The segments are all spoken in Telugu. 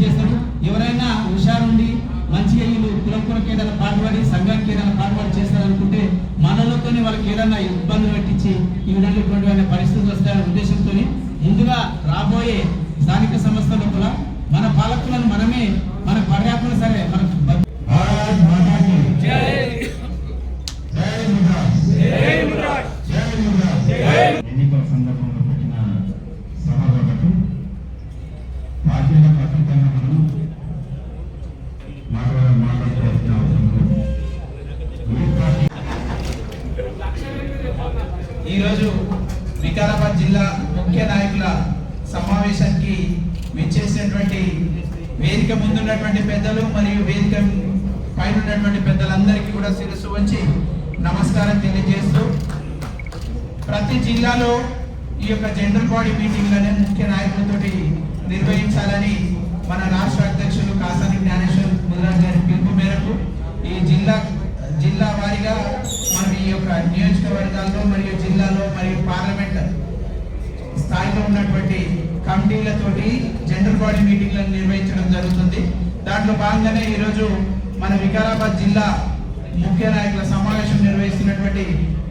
ఇచ్చేస్తారు ఎవరైనా హుషారుండి మంచిగా వీళ్ళు కులం కొరకు ఏదైనా పాటుపడి సంఘానికి ఏదైనా పాటుపడి చేస్తారనుకుంటే మనలోతోనే వాళ్ళకి ఏదైనా ఇబ్బందులు పెట్టించి ఈ విధంగా పరిస్థితులు వస్తాయనే ఉద్దేశంతో ముందుగా రాబోయే స్థానిక సంస్థ లోపల మన పాలకులను మనమే ఉన్నటువంటి పెద్దలు మరియు వేదిక పైన ఉన్నటువంటి పెద్దలందరికీ కూడా శిరస్సు వంచి నమస్కారం తెలియజేస్తూ ప్రతి జిల్లాలో ఈ యొక్క జనరల్ బాడీ మీటింగ్లను ముఖ్య నాయకులతోటి నిర్వహించాలని మన రాష్ట్ర అధ్యక్షులు కాసాని జ్ఞానేశ్వర్ ముదిరాజ్ గారి పిలుపు మేరకు ఈ జిల్లా జిల్లా వారీగా మనం ఈ యొక్క నియోజకవర్గాల్లో మరియు జిల్లాలో మరియు పార్లమెంట్ స్థాయిలో ఉన్నటువంటి కమిటీలతోటి జనరల్ బాడీ మీటింగ్లను నిర్వహించడం జరుగుతుంది. దాంట్లో భాగంగానే ఈరోజు మన వికారాబాద్ జిల్లా ముఖ్య నాయకుల సమావేశం నిర్వహిస్తున్నటువంటి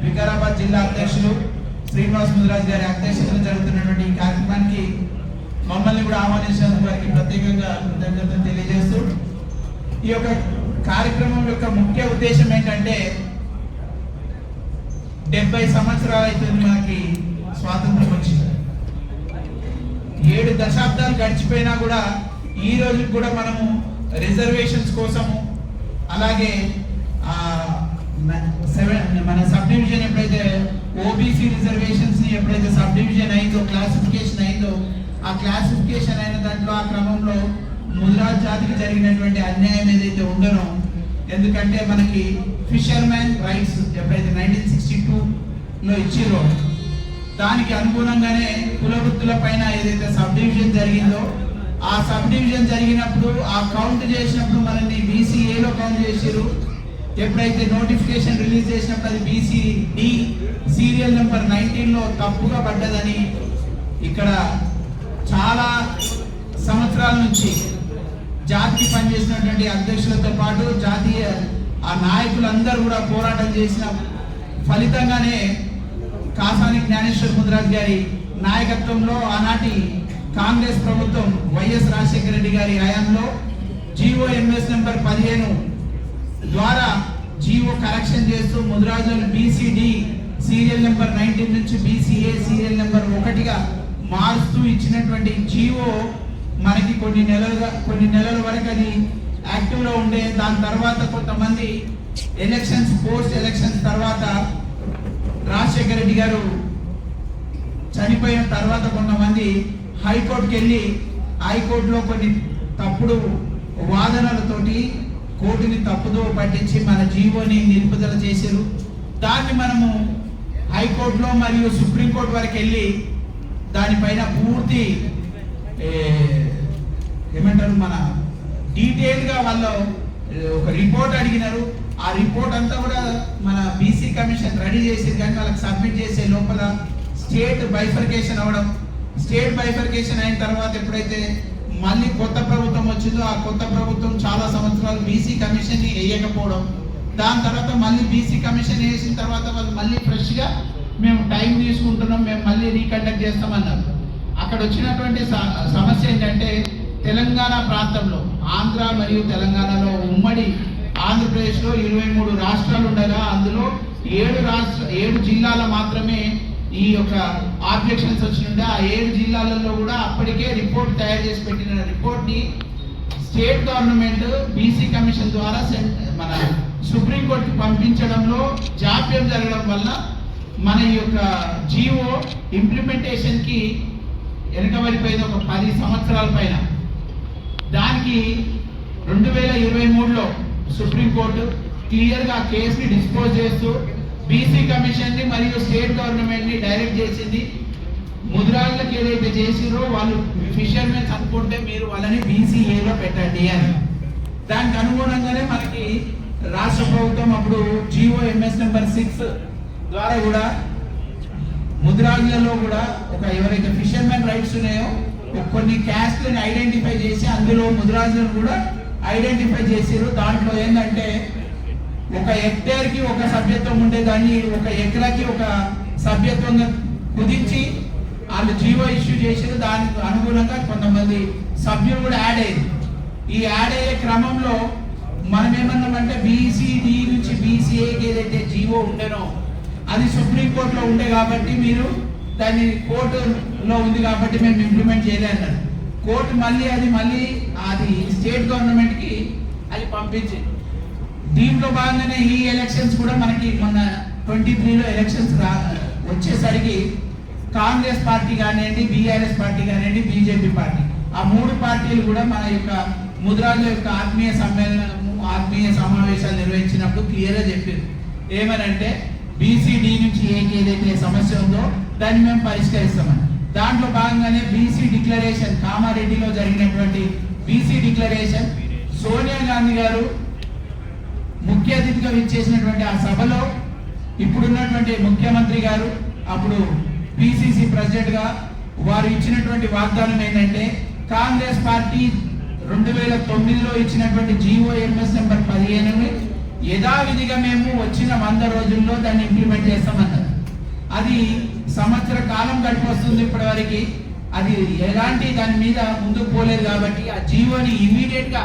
వికారాబాద్ జిల్లా అధ్యక్షులు శ్రీనివాస్ ముదిరాజ్ గారి అధ్యక్షతన జరుగుతున్నటువంటి ఈ కార్యక్రమానికి మమ్మల్ని కూడా ఆహ్వానించినందుకు వారికి ప్రత్యేకంగా కృతజ్ఞతలు తెలియజేస్తూ ఈ యొక్క కార్యక్రమం యొక్క ముఖ్య ఉద్దేశం ఏంటంటే డెబ్బై సంవత్సరాలు అవుతుంది మనకి స్వాతంత్రం వచ్చింది. ఏడు దశాబ్దాలు గడిచిపోయినా కూడా ఈ రోజు కూడా మనము రిజర్వేషన్స్ కోసము అలాగే సెవెన్ మన సబ్ డివిజన్ ఎప్పుడైతే ఓబీసీ రిజర్వేషన్స్ ఎప్పుడైతే సబ్ డివిజన్ అయిందో క్లాసిఫికేషన్ అయిందో ఆ క్లాసిఫికేషన్ అయిన దాంట్లో ఆ క్రమంలో ముద్రాజ్ జాతికి జరిగినటువంటి అన్యాయం ఏదైతే ఉండనో ఎందుకంటే మనకి ఫిషర్మెన్ రైట్స్ ఎప్పుడైతే నైన్టీన్ సిక్స్టీ టూలో ఇచ్చిరో దానికి అనుగుణంగానే కుల వృత్తుల పైన ఏదైతే సబ్ డివిజన్ జరిగిందో ఆ సబ్ డివిజన్ జరిగినప్పుడు ఆ కౌంట్ చేసినప్పుడు మనల్ని బీసీఏలో కౌంట్ చేసిరు ఎప్పుడైతే నోటిఫికేషన్ రిలీజ్ చేసినప్పుడు అది బీసీ డి సీరియల్ నెంబర్ నైన్టీన్లో తప్పుగా పడ్డదని ఇక్కడ చాలా సంవత్సరాల నుంచి జాతికి పనిచేసినటువంటి అధ్యక్షులతో పాటు జాతీయ ఆ నాయకులందరూ కూడా పోరాటం చేసిన ఫలితంగానే కాసాని జ్ఞానేశ్వర్ ముద్రాజ్ గారి నాయకత్వంలో ఆనాటి కాంగ్రెస్ ప్రభుత్వం వైఎస్ రాజశేఖర రెడ్డి గారి హయాంలో జీవో ఎంఎస్ నెంబర్ పదిహేను ద్వారా జీవో కరెక్షన్ చేస్తూ ముద్రాజులను బీసీడి సీరియల్ నెంబర్ నైన్టీన్ నుంచి బీసీఏ సీరియల్ నెంబర్ ఒకటిగా మారుస్తూ ఇచ్చినటువంటి జీవో మనకి కొన్ని నెలలుగా కొన్ని నెలల వరకు అది యాక్టివ్లో ఉండే. దాని తర్వాత కొంతమంది ఎలక్షన్స్ పోస్ట్ ఎలక్షన్స్ తర్వాత రాజశేఖర రెడ్డి గారు చనిపోయిన తర్వాత కొంతమంది హైకోర్టుకి వెళ్ళి హైకోర్టులో కొన్ని తప్పుడు వాదనలతోటి కోర్టుని తప్పుదో పట్టించి మన జీవోని నిలుపుదల చేశారు. దాన్ని మనము హైకోర్టులో మరియు సుప్రీంకోర్టు వరకు వెళ్ళి దానిపైన పూర్తి ఏమంటారు మన డీటెయిల్గా వాళ్ళు ఒక రిపోర్ట్ అడిగినారు. ఆ రిపోర్ట్ అంతా కూడా మన బీసీ కమిషన్ రెడీ చేసింది కానీ వాళ్ళకి సబ్మిట్ చేసే లోపల స్టేట్ బైఫర్కేషన్ అవ్వడం స్టేట్ బైఫర్కేషన్ అయిన తర్వాత ఎప్పుడైతే మళ్ళీ కొత్త ప్రభుత్వం వచ్చిందో ఆ కొత్త ప్రభుత్వం చాలా సంవత్సరాలు బీసీ కమిషన్ని వేయకపోవడం దాని తర్వాత మళ్ళీ బీసీ కమిషన్ వేసిన తర్వాత వాళ్ళు మళ్ళీ ఫ్రెష్గా మేము టైం తీసుకుంటున్నాం మేము మళ్ళీ రీకండక్ట్ చేస్తామన్నారు. అక్కడ వచ్చినటువంటి సమస్య ఏంటంటే తెలంగాణ ప్రాంతంలో ఆంధ్ర మరియు తెలంగాణలో ఉమ్మడి ఆంధ్రప్రదేశ్లో ఇరవై మూడు రాష్ట్రాలు ఉండగా అందులో ఏడు రాష్ట్ర ఏడు జిల్లాల మాత్రమే ఈ యొక్క ఆబ్జెక్షన్స్ వచ్చినట్టు ఆ ఏడు జిల్లాలలో కూడా అప్పటికే రిపోర్ట్ తయారు చేసి పెట్టిన రిపోర్ట్ని స్టేట్ గవర్నమెంట్ బీసీ కమిషన్ ద్వారా మన సుప్రీంకోర్టుకి పంపించడంలో జాప్యం జరగడం వల్ల మన ఈ యొక్క జీవో ఇంప్లిమెంటేషన్కి వెనుకబడిపోయింది ఒక పది సంవత్సరాల పైన. దానికి రెండు వేల ఇరవై మూడులో సుప్రీంకోర్టు క్లియర్గా కేసుని డిస్పోజ్ చేస్తూ బీసీ కమిషన్ని మరియు స్టేట్ గవర్నమెంట్ని డైరెక్ట్ చేసింది. ముద్రాళ్ళకి ఏదైతే చేసిరో వాళ్ళు ఫిషర్మెన్స్ అనుకుంటే మీరు వాళ్ళని బీసీఏలో పెట్టండి అని. దానికి అనుగుణంగానే మనకి రాష్ట్ర ప్రభుత్వం అప్పుడు జియో ఎంఎస్ నెంబర్ సిక్స్ ద్వారా కూడా ముద్రాజులలో కూడా ఒక ఎవరైతే ఫిషర్మెన్ రైట్స్ ఉన్నాయో కొన్ని క్యాస్ట్లను ఐడెంటిఫై చేసి అందులో ముదిరాజులను కూడా ఐడెంటిఫై చేసారు దాంట్లో ఏంటంటే ఒక హెక్టేర్కి ఒక సభ్యత్వం ఉండేదాన్ని ఒక ఎకరాకి ఒక సభ్యత్వంగా కుదించి వాళ్ళు జీవో ఇష్యూ చేసేది దానికి అనుగుణంగా కొంతమంది సభ్యులు కూడా యాడ్ అయ్యింది ఈ యాడ్ అయ్యే క్రమంలో మనం ఏమన్నామంటే బీసీడీ నుంచి బీసీఏకి ఏదైతే జీవో ఉండేనో అది సుప్రీంకోర్టులో ఉండే కాబట్టి మీరు దాన్ని కోర్టులో ఉంది కాబట్టి మేము ఇంప్లిమెంట్ చేయలే అన్నారు కోర్టు మళ్ళీ అది మళ్ళీ అది స్టేట్ గవర్నమెంట్కి అది పంపించింది. దీంట్లో భాగంగానే ఈ ఎలక్షన్స్ కూడా మనకి మొన్న ట్వంటీ త్రీలో ఎలక్షన్స్ రా వచ్చేసరికి కాంగ్రెస్ పార్టీ కానివ్వండి బీఆర్ఎస్ పార్టీ కానివ్వండి బీజేపీ పార్టీ. ఆ మూడు పార్టీలు కూడా మన యొక్క ముద్రాల యొక్క ఆత్మీయ సమ్మేళనము ఆత్మీయ సమావేశాలు నిర్వహించినప్పుడు క్లియర్గా చెప్పారు. ఏమనంటే బీసీడీ నుంచి ఏకి ఏదైతే సమస్య ఉందో దాన్ని మేము పరిష్కరిస్తామని. దాంట్లో భాగంగానే బీసీ డిక్లరేషన్ కామారెడ్డిలో జరిగినటువంటి బీసీ డిక్లరేషన్ సోనియా గాంధీ గారు ముఖ్య అతిథిగా విచ్చేసినటువంటి ఆ సభలో ఇప్పుడున్నటువంటి ముఖ్యమంత్రి గారు అప్పుడు పిసిసి ప్రెసిడెంట్గా వారు ఇచ్చినటువంటి వాగ్దానం ఏంటంటే కాంగ్రెస్ పార్టీ రెండు వేల తొమ్మిదిలో ఇచ్చినటువంటి జీఓఎంఎస్ నెంబర్ పదిహేనుని యథావిధిగా మేము వచ్చిన వంద రోజుల్లో దాన్ని ఇంప్లిమెంట్ చేస్తామన్నారు. అది సంవత్సర కాలం గడిపొస్తుంది ఇప్పటి వరకు అది ఎలాంటి దాని మీద ముందుకు పోలేదు కాబట్టి ఆ జీవోని ఇమీడియట్గా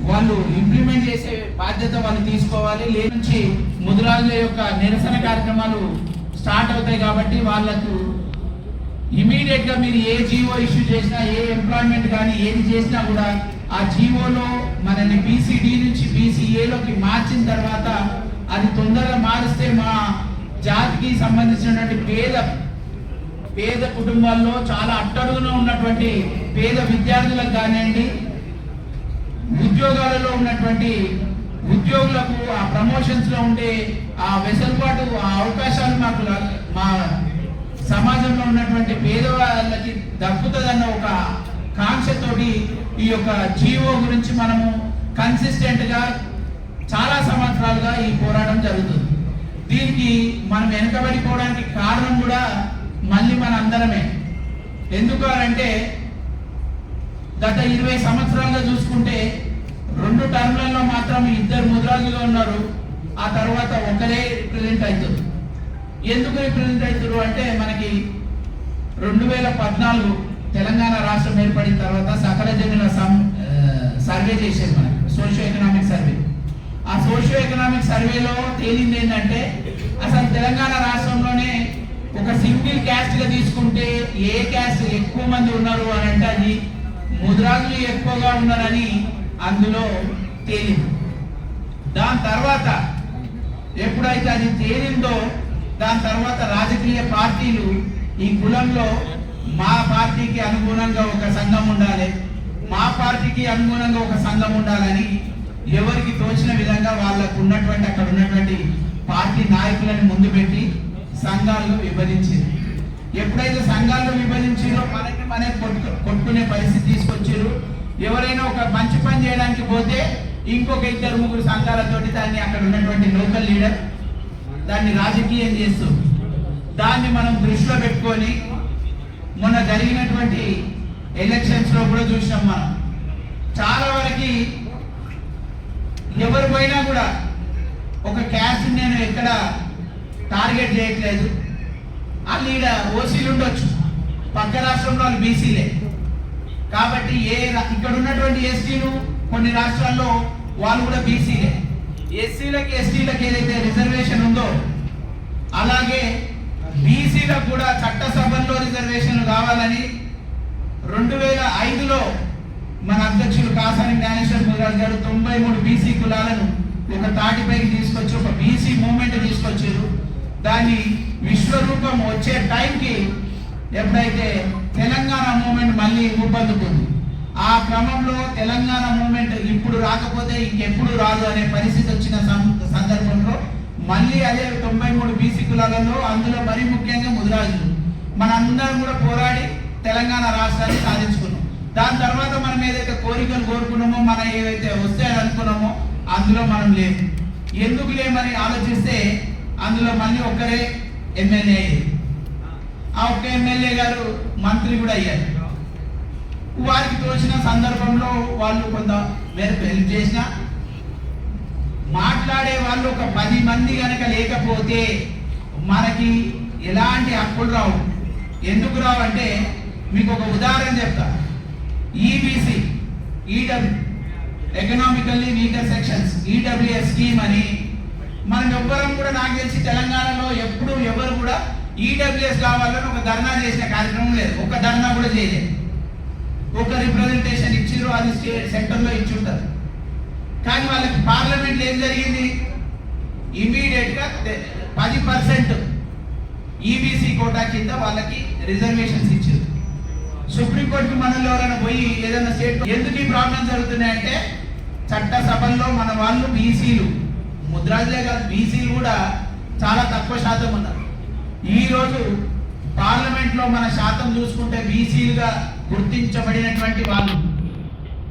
వాళ్ళు ఇంప్లిమెంట్ చేసే బాధ్యత వాళ్ళు తీసుకోవాలి. లేని నుంచి యొక్క నిరసన కార్యక్రమాలు స్టార్ట్ అవుతాయి కాబట్టి వాళ్ళకు ఇమీడియట్గా మీరు ఏ జీవో ఇష్యూ చేసినా ఏ ఎంప్లాయ్మెంట్ కానీ ఏది చేసినా కూడా ఆ జీవోలో మనల్ని బీసీడీ నుంచి బీసీఏలోకి మార్చిన తర్వాత అది తొందరగా మారిస్తే మా జాతికి సంబంధించినటువంటి పేద పేద కుటుంబాల్లో చాలా అట్టడుగున ఉన్నటువంటి పేద విద్యార్థులకు కానివ్వండి ఉద్యోగాలలో ఉన్నటువంటి ఉద్యోగులకు ఆ ప్రమోషన్స్లో ఉండే ఆ వెసులుబాటు ఆ అవకాశాలు మాకు ల- మా సమాజంలో ఉన్నటువంటి పేదవాళ్ళకి దక్కుతుందన్న ఒక కాంక్షతోటి ఈ యొక్క జీవో గురించి మనము కన్సిస్టెంట్గా చాలా సంవత్సరాలుగా ఈ పోరాటం జరుగుతుంది. దీనికి మనం వెనకబడిపోవడానికి కారణం కూడా మళ్ళీ మన అందరమే. ఎందుకు అంటే గత ఇరవై సంవత్సరాలుగా చూసుకుంటే రెండు టర్మ్లలో మాత్రం ఇద్దరు ముద్రాజులు ఉన్నారు. ఆ తర్వాత ఒకరే రిప్రజెంట్ అవుతారు. ఎందుకు రిప్రజెంట్ అవుతారు అంటే మనకి రెండు వేల పద్నాలుగు తెలంగాణ రాష్ట్రం ఏర్పడిన తర్వాత సకల జనుల సం- సర్వే చేసేది మనకి సోషియో ఎకనామిక్ సర్వే ఆ సోషియో ఎకనామిక్ సర్వేలో తేలింది ఏంటంటే అసలు తెలంగాణ రాష్ట్రంలోనే ఒక సింగిల్ క్యాస్ట్గా తీసుకుంటే ఏ క్యాస్ట్ ఎక్కువ మంది ఉన్నారు అని అంటే అది ముద్రాజులు ఎక్కువగా ఉన్నారని అందులో తేలింది. దాని తర్వాత ఎప్పుడైతే అది తేలిందో దాని తర్వాత రాజకీయ పార్టీలు ఈ కులంలో మా పార్టీకి అనుగుణంగా ఒక సంఘం ఉండాలి మా పార్టీకి అనుగుణంగా ఒక సంఘం ఉండాలని ఎవరికి తోచిన విధంగా వాళ్ళకు ఉన్నటువంటి అక్కడ ఉన్నటువంటి పార్టీ నాయకులను ముందు పెట్టి సంఘాలను విభజించింది. ఎప్పుడైతే సంఘాలను విభజించారో మనకి మనకి కొట్టు కొట్టుకునే పరిస్థితి తీసుకొచ్చారు ఎవరైనా ఒక మంచి పని చేయడానికి పోతే ఇంకొక ఇద్దరు ముగ్గురు సంఘాలతోటి దాన్ని అక్కడ ఉన్నటువంటి లోకల్ లీడర్ దాన్ని రాజకీయం చేస్తూ దాన్ని మనం దృష్టిలో పెట్టుకొని మొన్న జరిగినటువంటి ఎలక్షన్స్లో కూడా చూసినాం మనం. చాలా వరకు ఎవరు పోయినా కూడా ఒక క్యాస్ట్ నేను ఎక్కడ టార్గెట్ చేయట్లేదు. వాళ్ళు ఈడ ఓసీలు ఉండొచ్చు. పక్క రాష్ట్రంలో వాళ్ళు బీసీలే. కాబట్టి ఏ ఇక్కడ ఉన్నటువంటి ఎస్టీలు కొన్ని రాష్ట్రాల్లో వాళ్ళు కూడా బీసీలే. ఎస్సీలకు ఎస్టీలకు ఏదైతే రిజర్వేషన్ ఉందో అలాగే బీసీలకు కూడా చట్టసభల్లో రిజర్వేషన్ కావాలని రెండు వేల ఐదులో మన అధ్యక్షులు కాసాని జ్ఞానేశ్వర్ ముదిరాజు గారు తొంభై మూడు బీసీ కులాలను ఒక తాటిపైకి తీసుకొచ్చి ఒక బీసీ మూమెంట్ తీసుకొచ్చారు. దాన్ని విశ్వరూపం వచ్చే టైంకి ఎప్పుడైతే తెలంగాణ మూమెంట్ మళ్ళీ ఊపందుకుంది ఆ క్రమంలో తెలంగాణ మూమెంట్ ఇప్పుడు రాకపోతే ఇంకెప్పుడు రాదు అనే పరిస్థితి వచ్చిన సందర్భంలో మళ్ళీ అదే తొంభై మూడు బీసీ కులాలలో అందులో మరీ ముఖ్యంగా ముదిరాజులు. మనందరం కూడా పోరాడి తెలంగాణ రాష్ట్రాన్ని సాధించుకున్నాం. దాని తర్వాత మనం ఏదైతే కోరికలు కోరుకున్నామో మనం ఏదైతే వస్తాయని అనుకున్నామో అందులో మనం లేము. ఎందుకు లేమని ఆలోచిస్తే అందులో మళ్ళీ ఒక్కరే ఎమ్మెల్యే ఆ ఒక్క ఎమ్మెల్యే గారు మంత్రి కూడా అయ్యారు. వారికి తోచిన సందర్భంలో వాళ్ళు కొంత మేరకు హెల్ప్ చేసిన మాట్లాడే వాళ్ళు ఒక పది మంది కనుక లేకపోతే మనకి ఎలాంటి హక్కులు రావు. ఎందుకు రావు అంటే మీకు ఒక ఉదాహరణ చెప్తా. EBC EW economically weaker sections EWS scheme అని మనం ఎవ్వరం కూడా నాకు తెలిసి తెలంగాణలో ఎప్పుడు ఎవరు కూడా ఈడబ్ల్యూఎస్ కావాలని ఒక ధర్నా చేసిన కార్యక్రమం లేదు. ఒక ధర్నా కూడా చేయలేదు. ఒక రిప్రజెంటేషన్ ఇచ్చిర్రు అది స్టేట్ సెంటర్లో ఇచ్చి ఉంటారు కానీ వాళ్ళకి పార్లమెంట్లో ఏం జరిగింది? ఇమీడియట్గా పది పర్సెంట్ ఈబీసీ కోటా కింద వాళ్ళకి రిజర్వేషన్స్ ఇచ్చారు సుప్రీంకోర్టుకి మనలో ఎవరైనా పోయి ఏదైనా స్టేట్ ఎందుకు ఈ ప్రాబ్లం జరుగుతున్నాయంటే చట్టసభల్లో మన వాళ్ళు బీసీలు ముద్రాజులే కాదు బీసీలు కూడా చాలా తక్కువ శాతం ఉన్నారు. ఈరోజు పార్లమెంట్లో మన శాతం చూసుకుంటే బీసీలుగా గుర్తించబడినటువంటి వాళ్ళు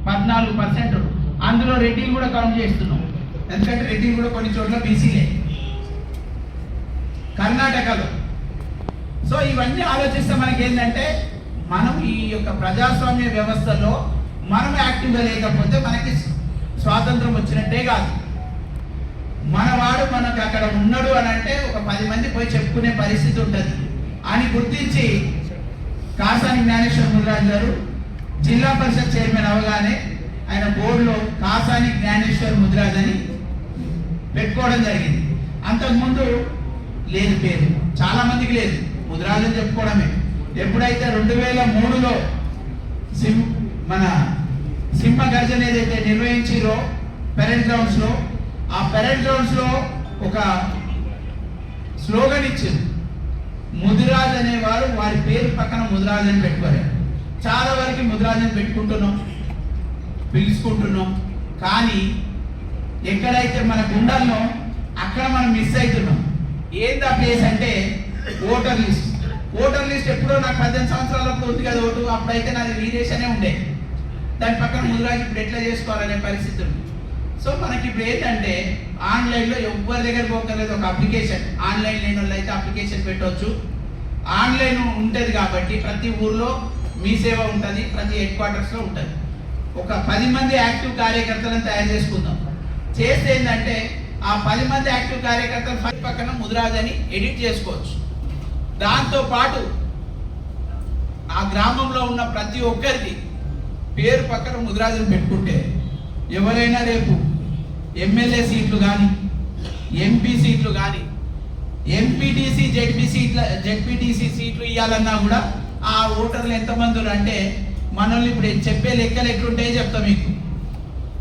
పద్నాలుగు పర్సెంట్. అందులో రెడ్డిలు కూడా కౌంట్ చేస్తున్నాం. ఎందుకంటే రెడ్డిలు కూడా కొన్ని చోట్ల బీసీలే. కర్ణాటకలో. సో ఇవన్నీ ఆలోచిస్తే మనకి ఏంటంటే మనం ఈ యొక్క ప్రజాస్వామ్య వ్యవస్థలో మనం యాక్టివ్గా లేకపోతే మనకి స్వాతంత్రం వచ్చినట్టే కాదు. మనవాడు మనకు అక్కడ ఉన్నాడు అని అంటే ఒక పది మంది పోయి చెప్పుకునే పరిస్థితి ఉంటుంది. అని గుర్తించి కాసాని జ్ఞానేశ్వర ముదిరాజు గారు జిల్లా పరిషత్ చైర్మన్ అవగానే ఆయన బోర్డులో కాసాని జ్ఞానేశ్వర్ ముదిరాజ్ అని పెట్టుకోవడం జరిగింది. అంతకుముందు లేదు పేరు. చాలా మందికి లేదు. ముదిరాజ్ అని చెప్పుకోవడమే. ఎప్పుడైతే రెండు వేల మూడులో సిం మన సింహ గర్జన ఏదైతే నిర్వహించిరో పెరెంట్ గ్రౌండ్స్లో ఆ పెరెంట్ గ్రౌండ్స్లో ఒక స్లోగన్ ఇచ్చింది. ముదిరాజ్ అనేవారు వారి పేరు పక్కన ముదిరాజ్ అని పెట్టుకోరు చాలా వరకు ముదిరాజ్ అని పెట్టుకుంటున్నాం పిలుచుకుంటున్నాం. కానీ ఎక్కడైతే మన గుండెల్లో అక్కడ మనం మిస్ అవుతున్నాం ఏంది ఆ ప్లేస్ అంటే ఓటర్ లిస్ట్. ఓటర్ లిస్ట్ ఎప్పుడో నాకు పద్దెనిమిది సంవత్సరాలకు ఉంది కదా ఓటు అప్పుడైతే నాది వీరేషనే ఉండే. దాని పక్కన ముదిరాజ్ ఇప్పుడు ఎట్లా చేసుకోవాలనే పరిస్థితి ఉంది. సో మనకి ఇప్పుడు ఏంటంటే ఆన్లైన్లో ఎవరి దగ్గర పోకర్లేదు ఒక అప్లికేషన్. ఆన్లైన్ లేని వాళ్ళు అయితే అప్లికేషన్ పెట్టవచ్చు ఆన్లైన్ ఉంటుంది కాబట్టి ప్రతి ఊర్లో మీ సేవ ఉంటుంది ప్రతి హెడ్ క్వార్టర్స్లో ఉంటుంది. ఒక పది మంది యాక్టివ్ కార్యకర్తలను తయారు చేసుకుందాం. చేస్తే ఏంటంటే ఆ పది మంది యాక్టివ్ కార్యకర్తలు ఫస్ట్ పక్కన ముదిరాజని ఎడిట్ చేసుకోవచ్చు. దాంతో పాటు ఆ గ్రామంలో ఉన్న ప్రతి ఒక్కరికి పేరు పక్కన ముదిరాజుని పెట్టుకుంటే ఎవరైనా రేపు ఎమ్మెల్యే సీట్లు కానీ ఎంపీ సీట్లు కానీ ఎంపీటీసీ జెడ్పీ సీట్ల జెడ్పీటీసీ సీట్లు ఇవ్వాలన్నా కూడా ఆ ఓటర్లు ఎంతమంది అంటే మనల్ని ఇప్పుడు చెప్పే లెక్కలు ఎట్లుంటాయో చెప్తా మీకు.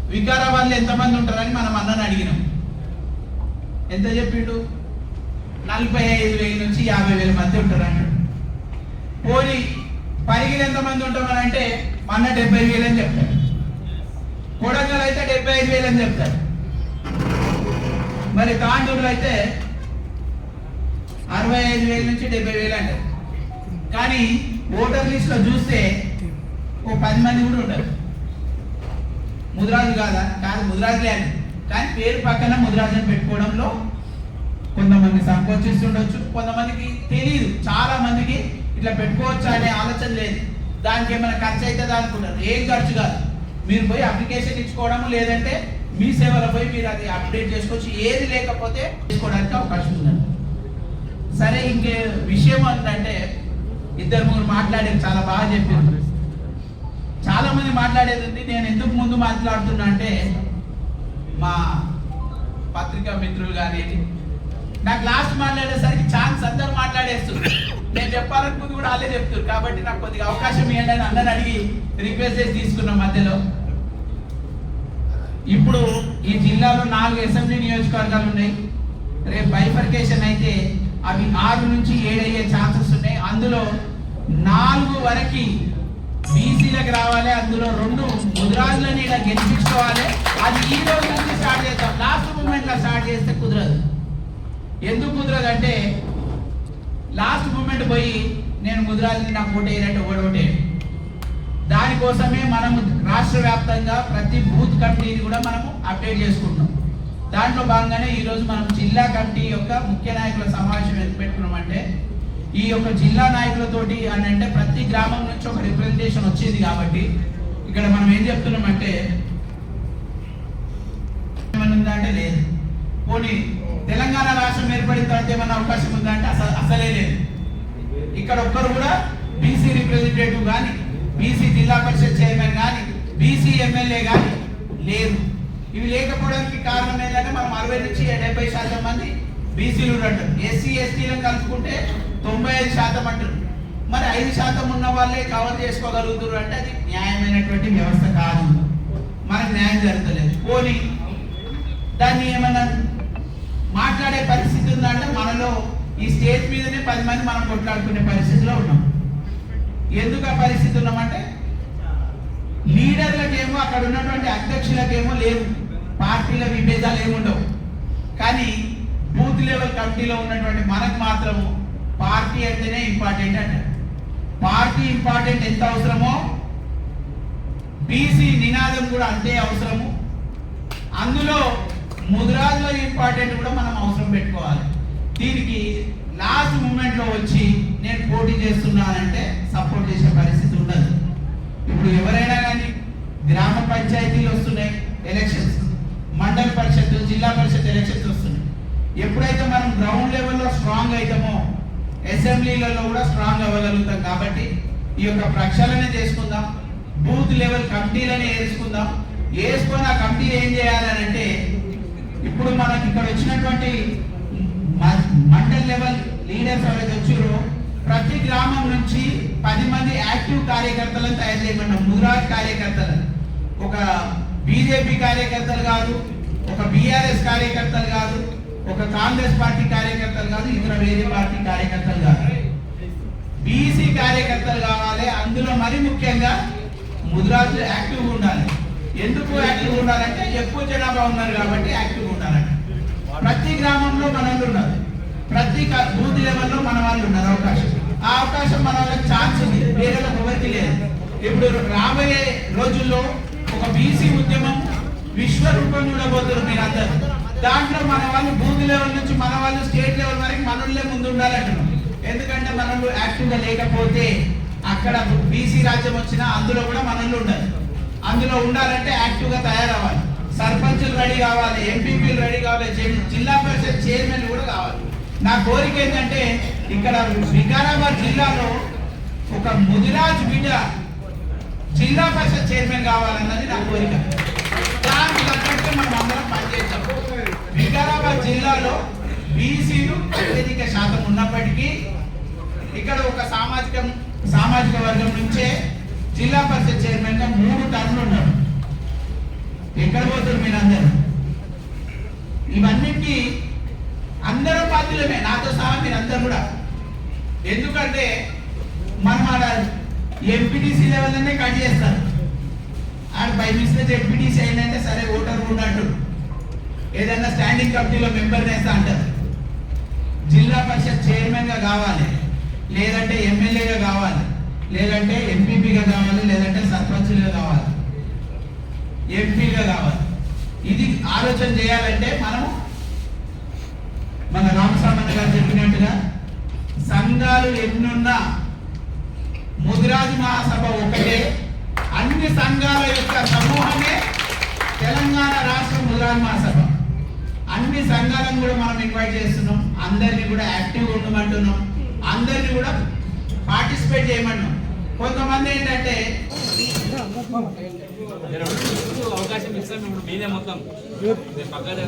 వికారాబాద్లో ఎంతమంది ఉంటారని మనం అన్నని అడిగినాం. ఎంత చెప్పిండు? నలభై ఐదు వేల నుంచి యాభై వేల మంది ఉంటారు అన్నాడు పోనీ పరిగిలు ఎంతమంది ఉంటామని అంటే మన డెబ్బై వేలు అని చెప్తాడు కొడంగల్ అయితే డెబ్బై ఐదు వేలు అని చెప్తాడు మరి తాండూరులో అయితే అరవై ఐదు వేల నుంచి డెబ్బై వేలు అంటారు కానీ ఓటర్ లిస్ట్లో చూస్తే ఓ పది మంది కూడా ఉంటారు. ముదిరాజు కాదా? కాదు ముదిరాజులే అని కానీ పేరు పక్కన ముదిరాజుని పెట్టుకోవడంలో కొంతమంది సంకోచిస్తుండొచ్చు. కొంతమందికి తెలియదు చాలా మందికి ఇట్లా పెట్టుకోవచ్చా అనే ఆలోచన లేదు. దానికి ఏమైనా ఖర్చు అవుతుందా అనుకుంటారు. ఏం ఖర్చు కాదు. మీరు పోయి అప్లికేషన్ ఇచ్చుకోవడం లేదంటే మీ సేవలో పోయి మీరు అది అప్డేట్ చేసుకోవచ్చు. ఏది లేకపోతే చేసుకోవడానికి అవకాశం ఉందండి. సరే ఇంకే విషయం ఏంటంటే ఇద్దరు ముగ్గురు మాట్లాడేది చాలా బాగా చెప్పారు. చాలా మంది మాట్లాడేది ఉంది. నేను ఎందుకు ముందు మాట్లాడుతున్నా అంటే మా పత్రికా మిత్రులు కానీ నాకు లాస్ట్ మాట్లాడేసరికి ఛాన్స్ అందరు మాట్లాడేస్తున్నారు. నేను చెప్పాలనుకుంది కూడా వాళ్ళే చెప్తున్నారు. కాబట్టి నాకు కొద్దిగా అవకాశం ఇవ్వండి అని అందరిని అడిగి రిక్వెస్ట్ చేసి తీసుకున్నాం మధ్యలో. ఇప్పుడు ఈ జిల్లాలో నాలుగు అసెంబ్లీ నియోజకవర్గాలు ఉన్నాయి. రేపు బైఫర్కేషన్ అయితే అవి ఆరు నుంచి ఏడు అయ్యే ఛాన్సెస్ ఉన్నాయి. అందులో నాలుగు వరకు బీసీలకు రావాలి అందులో రెండు ముదిరాజులని ఇలా గెలిపించుకోవాలి. అది ఈ రోజు నుంచి స్టార్ట్ చేద్దాం. లాస్ట్ మూమెంట్లో స్టార్ట్ చేస్తే కుదరదు. ఎందుకు కుదరదు అంటే లాస్ట్ మూమెంట్ పోయి నేను ముదిరాజుని నాకు ఓటు వేయనట్టు ఓడి ఓటేయండి దానికోసమే మనము రాష్ట్ర వ్యాప్తంగా ప్రతి బూత్ కమిటీని కూడా మనము అప్డేట్ చేసుకుంటున్నాం. దాంట్లో భాగంగానే ఈరోజు మనం జిల్లా కమిటీ యొక్క ముఖ్య నాయకుల సమావేశం ఎందుకు పెట్టుకున్నామంటే ఈ యొక్క జిల్లా నాయకులతోటి అని అంటే ప్రతి గ్రామం నుంచి ఒక రిప్రజెంటేషన్ వచ్చింది కాబట్టి ఇక్కడ మనం ఏం చెప్తున్నామంటే ఏమన్నా అంటే లేదు. పోనీ తెలంగాణ రాష్ట్రం ఏర్పడిన తర్వాత ఏమన్నా అవకాశం ఉందా అంటే అసలు అసలే లేదు. ఇక్కడ ఒక్కరు కూడా బీసీ రిప్రజెంటేటివ్ కానీ బీసీ జిల్లా పరిషత్ చైర్మన్ కానీ బీసీ ఎమ్మెల్యే కానీ లేదు ఇవి లేకపోవడానికి కారణం ఏంటంటే మనం అరవై నుంచి డెబ్బై శాతం మంది బీసీలు అంటారు ఎస్సీ ఎస్టీలను కలుపుకుంటే తొంభై ఐదు శాతం అంటారు మరి ఐదు శాతం ఉన్న వాళ్ళే కవర్ చేసుకోగలుగుతారు అంటే అది న్యాయమైనటువంటి వ్యవస్థ కాదు. మనకు న్యాయం జరగలేదు పోనీ దాన్ని ఏమన్నా మాట్లాడే పరిస్థితి ఉందంటే మనలో ఈ స్టేజ్ మీదనే పది మంది మనం కొట్లాడుకునే పరిస్థితిలో ఉన్నాం. ఎందుకు ఆ పరిస్థితి ఉన్నామంటే లీడర్లకేమో అక్కడ ఉన్నటువంటి అధ్యక్షులకేమో లేవు. పార్టీల విభేదాలు ఏముండవు కానీ బూత్ లెవెల్ కమిటీలో ఉన్నటువంటి మనకు మాత్రము పార్టీ అంటేనే ఇంపార్టెంట్ అంట పార్టీ ఇంపార్టెంట్ ఎంత అవసరమో బీసీ నినాదం కూడా అంతే అవసరము. అందులో ముద్రాజుల ఇంపార్టెంట్ కూడా మనం అవసరం పెట్టుకోవాలి. దీనికి లాస్ట్ మూమెంట్లో వచ్చి నేను పోటీ చేస్తున్నానంటే సపోర్ట్ చేసే పరిస్థితి ఉండదు. ఇప్పుడు ఎవరైనా కానీ గ్రామ పంచాయతీలు వస్తున్నాయి ఎలక్షన్స్ మండల పరిషత్ జిల్లా పరిషత్ ఎలక్షన్స్ వస్తున్నాయి. ఎప్పుడైతే మనం గ్రౌండ్ లెవెల్లో స్ట్రాంగ్ అవుతామో అసెంబ్లీలలో కూడా స్ట్రాంగ్ అవ్వగలుగుతాం కాబట్టి ఈ యొక్క ప్రక్షాళన చేసుకుందాం బూత్ లెవెల్ కమిటీలని వేసుకుందాం. వేసుకొని ఆ కమిటీ ఏం చేయాలని అంటే ఇప్పుడు మనకి ఇక్కడ వచ్చినటువంటి మ- మండల్ లెవెల్ లీడర్స్ ఎవరైతే వచ్చారో ప్రతి గ్రామం నుంచి పది మంది యాక్టివ్ కార్యకర్తలను తయారు చేయమన్నాం. ముదిరాజ్ కార్యకర్తలు. ఒక బీజేపీ కార్యకర్తలు కాదు ఒక బీఆర్ఎస్ కార్యకర్తలు కాదు ఒక కాంగ్రెస్ పార్టీ కార్యకర్తలు కాదు ఇతర వేరే పార్టీ కార్యకర్తలు కాదు. బీసీ కార్యకర్తలు కావాలి. అందులో మరి ముఖ్యంగా ముదిరాజు యాక్టివ్ ఉండాలి. ఎందుకు యాక్టివ్ ఉండాలంటే ఎక్కువ జనాభా ఉన్నారు కాబట్టి యాక్టివ్ ఉండాలంట. ప్రతి గ్రామంలో మన వాళ్ళు ఉన్నారు. ప్రతి బూత్ లెవెల్లో మన వాళ్ళు ఉన్నారు అవకాశం. ఆ అవకాశం మన వాళ్ళకి ఛాన్స్ ఉంది. వేరే ఎవరికి లేదు. ఇప్పుడు రాబోయే రోజుల్లో ఒక బీసీ ఉద్యమం విశ్వరూపం చూడబోతున్నారు మీరందరూ. దాంట్లో మన వాళ్ళు బూత్ లెవెల్ నుంచి మన వాళ్ళు స్టేట్ లెవెల్ వరకు మనోళ్ళే ముందు ఉండాలంటున్నాం ఎందుకంటే మనల్ని యాక్టివ్గా లేకపోతే అక్కడ బీసీ రాజ్యం వచ్చినా అందులో కూడా మనల్ని ఉండాలి. అందులో ఉండాలంటే యాక్టివ్గా తయారవ్వాలి. సర్పంచులు రెడీ కావాలి ఎంపీపీలు రెడీ కావాలి జిల్లా పరిషత్ చైర్మన్ కూడా కావాలి. నా కోరిక ఏంటంటే ఇక్కడ వికారాబాద్ జిల్లాలో ఒక ముదిరాజ్ బిడ్డ జిల్లా పరిషత్ చైర్మన్ కావాలన్నది నా కోరిక. దానికి తగ్గట్టు మనం అందరం పనిచేస్తాం వికారాబాద్ జిల్లాలో బీసీలు అత్యధిక శాతం ఉన్నప్పటికీ ఇక్కడ ఒక సామాజిక సామాజిక వర్గం నుంచే జిల్లా పరిషత్ చైర్మన్గా మూడు టర్న్లు ఉన్నారు. ఎక్కడ పోతారు మీరందరూ? ఇవన్నిటికీ అందరూ బాధ్యులమే. నాతో సహా మీరందరూ కూడా. ఎందుకంటే మనం ఆడ ఎంపీటీసీ లెవెల్లోనే కట్ చేస్తారు. ఆడ బై మిస్టేక్ ఎంపీటీసీ అయిందంటే సరే ఓటర్ ఉన్నట్టు ఏదైనా స్టాండింగ్ కమిటీలో మెంబర్ వేస్తా అంటారు. జిల్లా పరిషత్ చైర్మన్గా కావాలి. లేదంటే ఎమ్మెల్యేగా కావాలి. లేదంటే ఎంపీపీగా కావాలి. లేదంటే సర్పంచ్గా కావాలి. ఎంపీగా కావాలి. ఇది ఆలోచన చేయాలంటే మనము మన రామస్వామి గారు చెప్పినట్టుగా సంఘాలు ఎన్నున్నా ముదిరాజు మహాసభ ఒకటే. అన్ని సంఘాల యొక్క సమూహమే తెలంగాణ రాష్ట్ర ముదిరాజు మహాసభ. అన్ని సంఘాలను కూడా మనం ఇన్వైట్ చేస్తున్నాం. అందరినీ కూడా యాక్టివ్గా ఉండమంటున్నాం. అందరినీ కూడా పార్టిసిపేట్ చేయమన్నాం కొంతమంది ఏంటంటే అవకాశం ఇస్తాం ఇప్పుడు మీదే మొత్తం పక్కదే